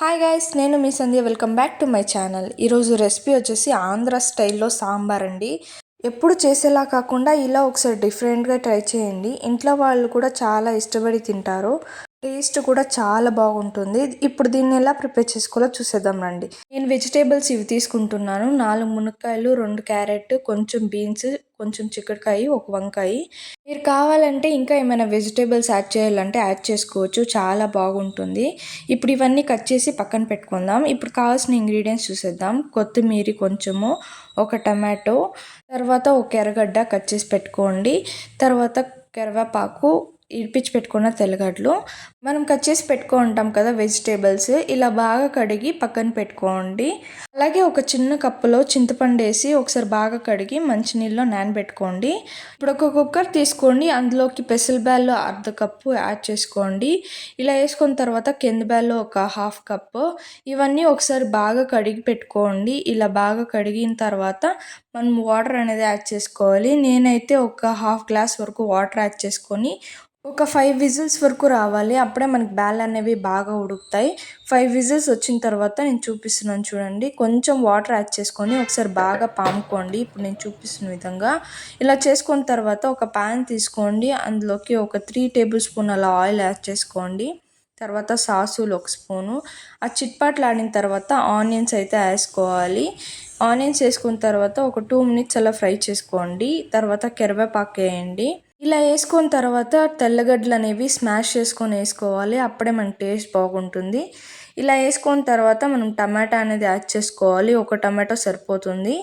Hi guys నేను మీ Sandhya. Welcome back to my channel ఈరోజు recipe వచ్చేసి ఆంధ్ర స్టైల్లో సాంబార్ అండి. ఎప్పుడు చేసేలా కాకుండా ఇలా ఒకసారి డిఫరెంట్గా ట్రై చేయండి. ఇంట్లో వాళ్ళు కూడా చాలా ఇష్టపడి తింటారు. టేస్ట్ కూడా చాలా బాగుంటుంది. ఇప్పుడు దీన్ని ఎలా ప్రిపేర్ చేసుకోవాలో చూసేద్దాం రండి. నేను వెజిటేబుల్స్ ఇవి తీసుకుంటున్నాను. నాలుగు మునక్కాయలు రెండు క్యారెట్ కొంచెం బీన్స్ కొంచెం చిక్కడికాయ ఒక వంకాయ. మీరు కావాలంటే ఇంకా ఏమైనా వెజిటేబుల్స్ యాడ్ చేయాలంటే యాడ్ చేసుకోవచ్చు. చాలా బాగుంటుంది. ఇప్పుడు ఇవన్నీ కట్ చేసి పక్కన పెట్టుకుందాం. ఇప్పుడు కావాల్సిన ఇంగ్రీడియంట్స్ చూసేద్దాం. కొత్తిమీర కొంచెము ఒక టమాటో తర్వాత ఒక ఎర్రగడ్డ కట్ చేసి పెట్టుకోండి. తర్వాత కరివేపాకు ఇడిపించి పెట్టుకున్న తెల్లగడ్డలు. మనం కట్ చేసి పెట్టుకుంటాం కదా వెజిటేబుల్స్. ఇలా బాగా కడిగి పక్కన పెట్టుకోండి. అలాగే ఒక చిన్న కప్పులో చింతపండు వేసి ఒకసారి బాగా కడిగి మంచినీళ్ళలో నానబెట్టుకోండి. ఇప్పుడు ఒక కుక్కర్ తీసుకోండి. అందులోకి పెసల్ బ్యాల్లో అర్ధ కప్పు యాడ్ చేసుకోండి. ఇలా వేసుకున్న తర్వాత కింద బ్యాల్లో ఒక హాఫ్ కప్పు. ఇవన్నీ ఒకసారి బాగా కడిగి పెట్టుకోండి. ఇలా బాగా కడిగిన తర్వాత మనం వాటర్ అనేది యాడ్ చేసుకోవాలి. నేనైతే ఒక హాఫ్ గ్లాస్ వరకు వాటర్ యాడ్ చేసుకొని ఒక ఫైవ్ విజిల్స్ వరకు రావాలి. అప్పుడే మనకి బ్యాల్ అనేవి బాగా ఉడుకుతాయి. ఫైవ్ విజిల్స్ వచ్చిన తర్వాత నేను చూపిస్తున్నాను చూడండి. కొంచెం వాటర్ యాడ్ చేసుకొని ఒకసారి బాగా పాముకోండి. ఇప్పుడు నేను చూపిస్తున్న విధంగా ఇలా చేసుకున్న తర్వాత ఒక ప్యాన్ తీసుకోండి. అందులోకి ఒక త్రీ టేబుల్ స్పూన్ అలా ఆయిల్ యాడ్ చేసుకోండి. తర్వాత సాసులు ఒక స్పూను ఆ చిట్పాట్లు ఆడిన తర్వాత ఆనియన్స్ అయితే వేసుకోవాలి. ఆనియన్స్ వేసుకున్న తర్వాత ఒక టూ మినిట్స్ అలా ఫ్రై చేసుకోండి. తర్వాత కరివేపాకు వేయండి. ఇలా వేసుకున్న తర్వాత తెల్లగడ్డలు అనేవి స్మాష్ చేసుకొని వేసుకోవాలి. అప్పుడే మన టేస్ట్ బాగుంటుంది. ఇలా వేసుకున్న తర్వాత మనం టమాటా అనేది యాడ్ చేసుకోవాలి. ఒక టమాటో సరిపోతుంది.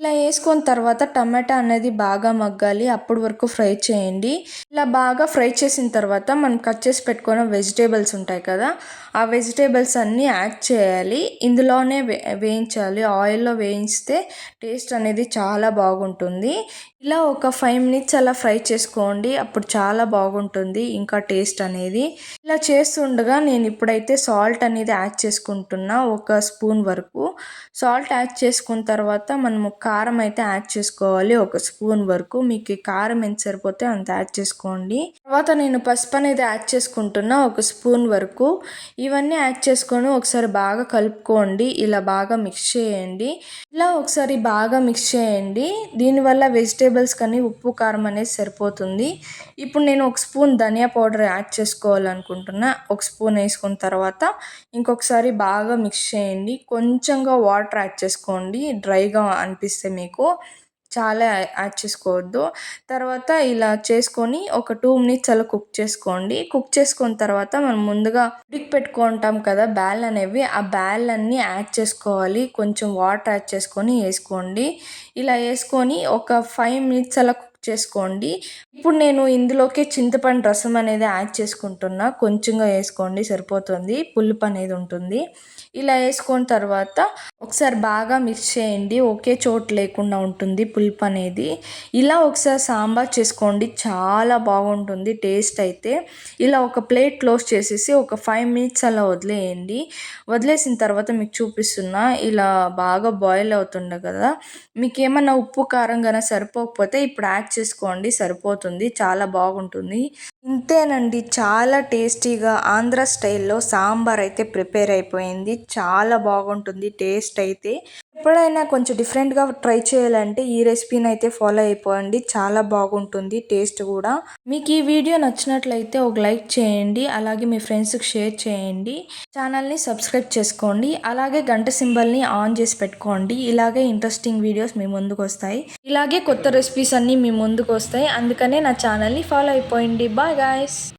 ఇలా వేసుకున్న తర్వాత టమాటా అనేది బాగా మగ్గాలి. అప్పటి వరకు ఫ్రై చేయండి. ఇలా బాగా ఫ్రై చేసిన తర్వాత మనం కట్ చేసి పెట్టుకున్న వెజిటేబుల్స్ ఉంటాయి కదా ఆ వెజిటేబుల్స్ అన్నీ యాడ్ చేయాలి. ఇందులోనే వే వేయించాలి. ఆయిల్లో వేయిస్తే టేస్ట్ అనేది చాలా బాగుంటుంది. ఇలా ఒక ఫైవ్ మినిట్స్ అలా ఫ్రై చేసుకోండి. అప్పుడు చాలా బాగుంటుంది. ఇంకా టేస్ట్ అనేది. ఇలా చేస్తుండగా నేను ఇప్పుడైతే సాల్ట్ అనేది యాడ్ చేసుకుంటున్నా. ఒక స్పూన్ వరకు. సాల్ట్ యాడ్ చేసుకున్న తర్వాత మనము కారం అయితే యాడ్ చేసుకోవాలి. ఒక స్పూన్ వరకు. మీకు కారం ఎంత సరిపోతే అంత యాడ్ చేసుకోండి. తర్వాత నేను పసుపు అనేది యాడ్ చేసుకుంటున్నా. ఒక స్పూన్ వరకు. ఇవన్నీ యాడ్ చేసుకొని ఒకసారి బాగా కలుపుకోండి. ఇలా బాగా మిక్స్ చేయండి. ఇలా ఒకసారి బాగా మిక్స్ చేయండి. దీనివల్ల వెజిటేబుల్స్ కానీ ఉప్పు కారం అనేది సరిపోతుంది. ఇప్పుడు నేను ఒక స్పూన్ ధనియా పౌడర్ యాడ్ చేసుకోవాలనుకుంటున్నా. ఒక స్పూన్ వేసుకున్న తర్వాత ఇంకొకసారి బాగా మిక్స్ చేయండి. కొంచెంగా వాటర్ యాడ్ చేసుకోండి. డ్రైగా అనిపిస్తే మీకు. చాలా యాడ్ చేసుకోవద్దు. తర్వాత ఇలా చేసుకొని ఒక టూ మినిట్స్ అలా కుక్ చేసుకోండి. కుక్ చేసుకున్న తర్వాత మనం ముందుగా ఉడికి పెట్టుకుంటాం కదా బ్యాల్ అనేవి. ఆ బ్యాల్ అన్నీ యాడ్ చేసుకోవాలి. కొంచెం వాటర్ యాడ్ చేసుకొని వేసుకోండి. ఇలా వేసుకొని ఒక ఫైవ్ మినిట్స్ అలా కుక్ చేసుకోండి. ఇప్పుడు నేను ఇందులోకి చింతపండు రసం అనేది యాడ్ చేసుకుంటున్నా. కొంచెంగా వేసుకోండి సరిపోతుంది. పులుపు అనేది ఉంటుంది. ఇలా వేసుకున్న తర్వాత ఒకసారి బాగా మిక్స్ చేయండి. ఒకే చోటు లేకుండా ఉంటుంది పులుపు అనేది. ఇలా ఒకసారి సాంబార్ చేసుకోండి. చాలా బాగుంటుంది. టేస్ట్ అయితే ఇలా ఒక ప్లేట్ క్లోజ్ చేసేసి ఒక ఫైవ్ మినిట్స్ అలా వదిలేయండి. వదిలేసిన తర్వాత మీకు చూపిస్తున్నా. ఇలా బాగా బాయిల్ అవుతుండే కదా మీకు ఏమన్నా ఉప్పు కారం కన్నా సరిపోకపోతే ఇప్పుడు యాడ్ చేసుకోండి సరిపోతుంది చాలా బాగుంటుంది. ఇంతేనండి చాలా టేస్టీగా ఆంధ్ర స్టైల్లో సాంబార్ అయితే ప్రిపేర్ అయిపోయింది. చాలా బాగుంటుంది టేస్ట్ అయితే. ఎప్పుడైనా కొంచెం డిఫరెంట్గా ట్రై చేయాలంటే ఈ రెసిపీని అయితే ఫాలో అయిపోండి. చాలా బాగుంటుంది టేస్ట్ కూడా. మీకు ఈ వీడియో నచ్చినట్లయితే ఒక లైక్ చేయండి అలాగే మీ ఫ్రెండ్స్కి షేర్ చేయండి. ఛానల్ని సబ్స్క్రైబ్ చేసుకోండి అలాగే గంట సింబల్ని ఆన్ చేసి పెట్టుకోండి. ఇలాగే ఇంట్రెస్టింగ్ వీడియోస్ మీ ముందుకు వస్తాయి. ఇలాగే కొత్త రెసిపీస్ అన్నీ మీ ముందుకు వస్తాయి. అందుకనే నా ఛానల్ని ఫాలో అయిపోయింది బాయ్ గాయస్!